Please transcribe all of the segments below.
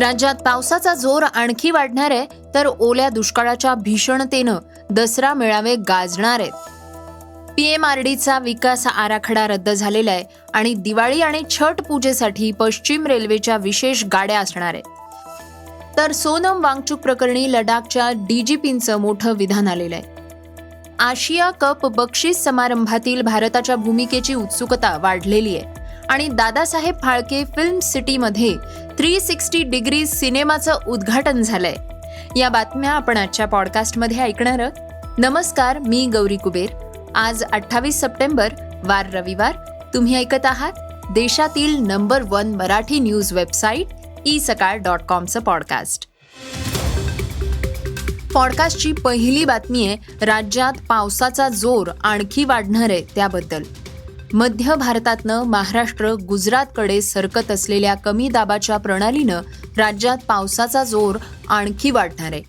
राज्यात पावसाचा जोर आणखी वाढणार आहे तर ओल्या दुष्काळाच्या भीषणतेनं दसरा मेळावे गाजणार आहेत. पीएमआरडीचा विकास आराखडा रद्द झालेला आहे आणि दिवाळी आणि छठ पूजेसाठी पश्चिम रेल्वेच्या विशेष गाड्या असणार आहेत. तर सोनम वांगचुक प्रकरणी लडाखच्या डीजीपींचं मोठं विधान आलेलं आहे. आशिया कप बक्षीस समारंभातील भारताच्या भूमिकेची उत्सुकता वाढलेली आहे. आणि दादासाहेब फाळके फिल्म सिटीमध्ये थ्री सिक्स्टी डिग्री सिनेमाचं उद्घाटन झालंय. या बातम्या आपण आजच्या पॉडकास्टमध्ये ऐकणार आहोत. नमस्कार मी गौरी कुबेर. आज अठ्ठावीस सप्टेंबर वार रविवार. तुम्ही ऐकत आहात देशातील number one Marathi news website E Sakal dot कॉमचं podcast. पॉडकास्टची पहिली बातमी आहे राज्यात पावसाचा जोर आणखी वाढणार आहे त्याबद्दल. मध्य भारतातनं महाराष्ट्र गुजरातकडे सरकत असलेल्या कमी दाबाच्या प्रणालीनं राज्यात पावसाचा जोर आणखी वाढणार आहे.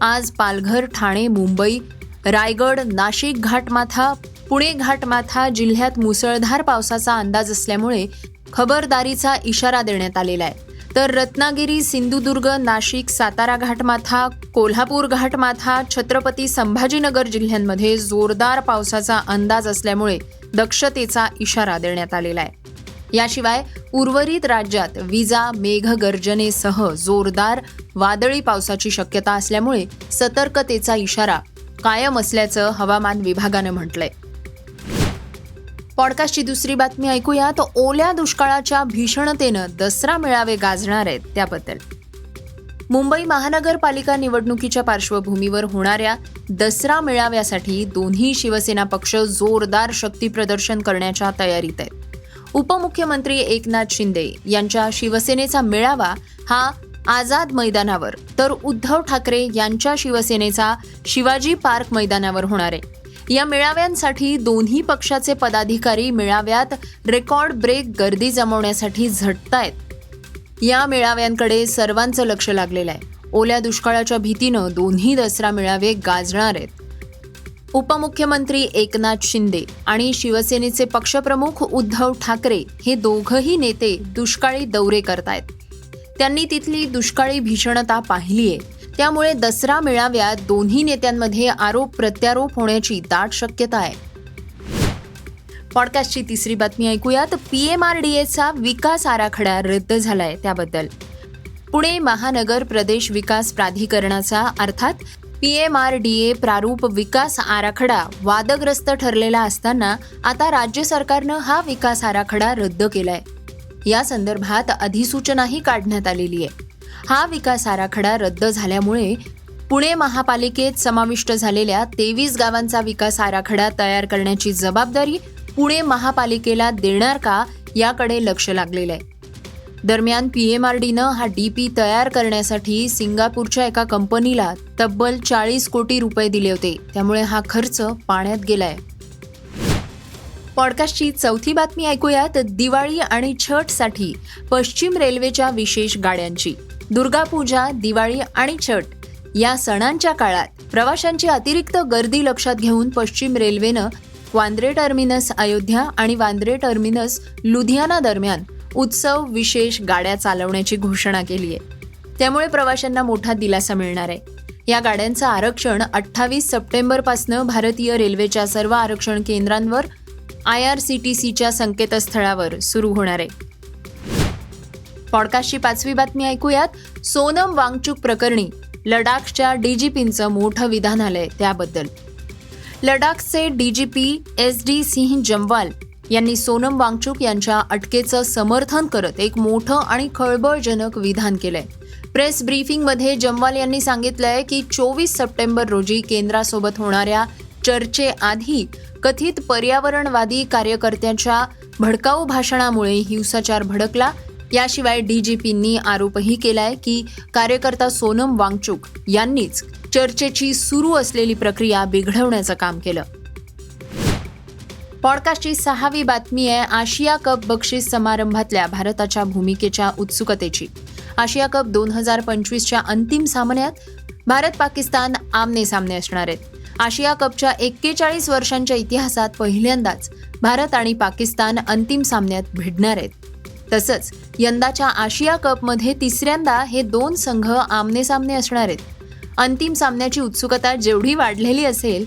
आज पालघर ठाणे मुंबई रायगड नाशिक घाटमाथा पुणे घाटमाथा जिल्ह्यात मुसळधार पावसाचा अंदाज असल्यामुळे खबरदारीचा इशारा देण्यात आलेला आहे. तर रत्नागिरी सिंधुदुर्ग नाशिक सातारा घाटमाथा कोल्हापूर घाटमाथा छत्रपती संभाजीनगर जिल्ह्यांमध्ये जोरदार पावसाचा अंदाज असल्यामुळे दक्षतेचा इशारा देण्यात आलेला आहे. याशिवाय उर्वरित राज्यात विजा मेघगर्जनेसह जोरदार वादळी पावसाची शक्यता असल्यामुळे सतर्कतेचा इशारा कायम असल्याचं हवामान विभागानं म्हटलंय. पॉडकास्टची दुसरी बातमी ऐकूया. तर ओल्या दुष्काळाच्या भीषणतेनं दसरा मेळावे गाजणार आहेत त्याबद्दल. मुंबई महानगरपालिका निवडणुकीच्या पार्श्वभूमीवर होणाऱ्या दसरा मेळाव्यासाठी दोन्ही शिवसेना पक्ष जोरदार शक्ती प्रदर्शन करण्याच्या तयारीत आहेत. उपमुख्यमंत्री एकनाथ शिंदे यांच्या शिवसेनेचा मेळावा हा आझाद मैदानावर तर उद्धव ठाकरे यांच्या शिवसेनेचा शिवाजी पार्क मैदानावर होणार आहे. या मेळाव्यांसाठी दोन्ही पक्षाचे पदाधिकारी मेळाव्यात रेकॉर्ड ब्रेक गर्दी जमवण्यासाठी झटतायत. या मेळाव्यांकडे सर्वांचं लक्ष लागलेलं आहे. ओल्या दुष्काळाच्या भीतीनं दोन्ही दसरा मेळावे गाजणार आहेत. उपमुख्यमंत्री एकनाथ शिंदे आणि शिवसेनेचे पक्षप्रमुख उद्धव ठाकरे हे दोघंही नेते दुष्काळी दौरे करतायत. त्यांनी तिथली दुष्काळी भीषणता पाहिली आहे त्यामुळे दसरा मेळाव्यात दोन्ही नेत्यांमध्ये आरोप प्रत्यारोप होण्याची दाट शक्यता आहे. पॉडकास्टची तिसरी बातमी ऐकूयात. पी एम आर डी एचा विकास आराखडा रद्द झालाय त्याबद्दल. पुणे महानगर प्रदेश विकास प्राधिकरणाचा अर्थात P M R D A प्रारूप विकास आराखडा वादग्रस्त ठरलेला असताना आता राज्य सरकारनं हा विकास आराखडा रद्द केलाय. या संदर्भात अधिसूचनाही काढण्यात आलेली आहे. हा विकास आराखडा रद्द झाल्यामुळे पुणे महापालिकेत समाविष्ट झालेल्या तेवीस गावांचा विकास आराखडा तयार करण्याची जबाबदारी पुणे महापालिकेला देणार का याकडे लक्ष लागलेलं आहे. दरम्यान पीएमआरडीनं हा डीपी तयार करण्यासाठी सिंगापूरच्या एका कंपनीला तब्बल चाळीस कोटी रुपये दिले होते. त्यामुळे हा खर्च पाण्यात गेलाय. पॉडकास्टची चौथी बातमी ऐकूयात. दिवाळी आणि छठसाठी पश्चिम रेल्वेच्या विशेष गाड्यांची. दुर्गापूजा दिवाळी आणि छठ या सणांच्या काळात प्रवाशांची अतिरिक्त गर्दी लक्षात घेऊन पश्चिम रेल्वेनं वांद्रे टर्मिनस अयोध्या आणि वांद्रे टर्मिनस लुधियाना दरम्यान उत्सव विशेष गाड्या चालवण्याची घोषणा केली आहे. त्यामुळे प्रवाशांना मोठा दिलासा मिळणार आहे. या गाड्यांचं आरक्षण अठ्ठावीस सप्टेंबरपासनं भारतीय रेल्वेच्या सर्व आरक्षण केंद्रांवर आय आर सी टी सीच्या संकेतस्थळावर सुरू होणार आहे. पॉडकास्टची पाचवी बातमी ऐकूयात. सोनम वांगचूक प्रकरणी लडाखच्या डीजीपींचं मोठं विधान आलंय त्याबद्दल. लडाखचे DGP S D Singh Jamwal यांनी सोनम वांगचूक यांच्या अटकेचं समर्थन करत एक मोठं आणि खळबळजनक विधान केलंय. प्रेस ब्रीफिंगमध्ये जमवाल यांनी सांगितलंय की चोवीस सप्टेंबर रोजी केंद्रासोबत होणाऱ्या चर्चेआधी कथित पर्यावरणवादी कार्यकर्त्यांच्या भडकाऊ भाषणामुळे हिंसाचार भडकला याशिवाय डीजीपींनी आरोपही केलाय की कार्यकर्ता सोनम वांगचूक यांनीच चर्चेची सुरू असलेली प्रक्रिया बिघडवण्याचं काम केलं. पॉडकास्टची सहावी बातमी आहे आशिया कप बक्षीस समारंभातल्या भारताच्या भूमिकेच्या उत्सुकतेची. आशिया कप दोन हजार पंचवीसच्या अंतिम सामन्यात भारत पाकिस्तान आमने सामने असणार आहेत. आशिया कपच्या एक्केचाळीस वर्षांच्या इतिहासात पहिल्यांदाच भारत आणि पाकिस्तान अंतिम सामन्यात भिडणार आहेत. तसंच यंदाच्या आशिया कपमध्ये तिसऱ्यांदा हे दोन संघ आमने सामने असणार आहेत. अंतिम सामन्याची उत्सुकता जेवढी वाढलेली असेल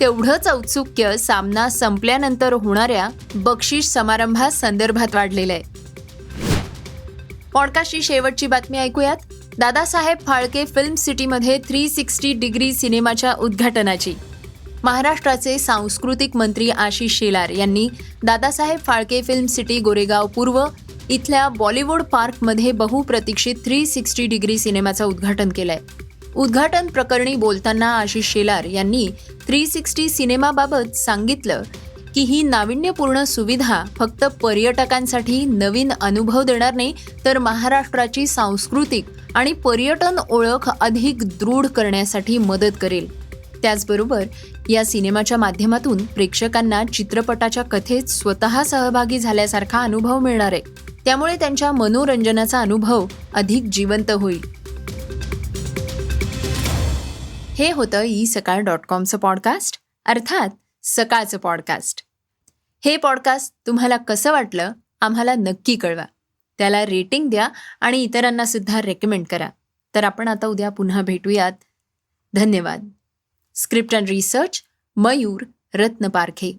तेवढंच औत्सुक्य सामना संपल्यानंतर होणाऱ्या बक्षीस समारंभा संदर्भात वाढलेलं आहे. पॉडकास्टची शेवटची बातमी ऐकूयात. दादासाहेब फाळके फिल्म सिटीमध्ये थ्री सिक्स्टी डिग्री सिनेमाच्या उद्घाटनाची. महाराष्ट्राचे सांस्कृतिक मंत्री आशिष शेलार यांनी दादासाहेब फाळके फिल्म सिटी गोरेगाव पूर्व इथल्या बॉलिवूड पार्कमध्ये बहुप्रतीक्षित थ्री सिक्स्टी डिग्री सिनेमाचं उद्घाटन केलंय. उद्घाटन प्रकरणी बोलताना आशिष शेलार यांनी थ्री सिक्स्टी सिनेमाबाबत सांगितलं की ही नाविन्यपूर्ण सुविधा फक्त पर्यटकांसाठी नवीन अनुभव देणार नाही तर महाराष्ट्राची सांस्कृतिक आणि पर्यटन ओळख अधिक दृढ करण्यासाठी मदत करेल. त्याचबरोबर या सिनेमाच्या माध्यमातून प्रेक्षकांना चित्रपटाच्या कथेत स्वतः सहभागी झाल्यासारखा अनुभव मिळणार आहे. त्यामुळे त्यांच्या मनोरंजनाचा अनुभव अधिक जिवंत होईल. हे होतं ई सकाळ डॉट कॉमचं पॉडकास्ट अर्थात सकाळचं पॉडकास्ट. हे पॉडकास्ट तुम्हाला कसं वाटलं आम्हाला नक्की कळवा. त्याला रेटिंग द्या आणि इतरांना सुद्धा रेकमेंड करा. तर आपण आता उद्या पुन्हा भेटूयात. धन्यवाद. स्क्रिप्ट अँड रिसर्च मयूर रत्न पारखे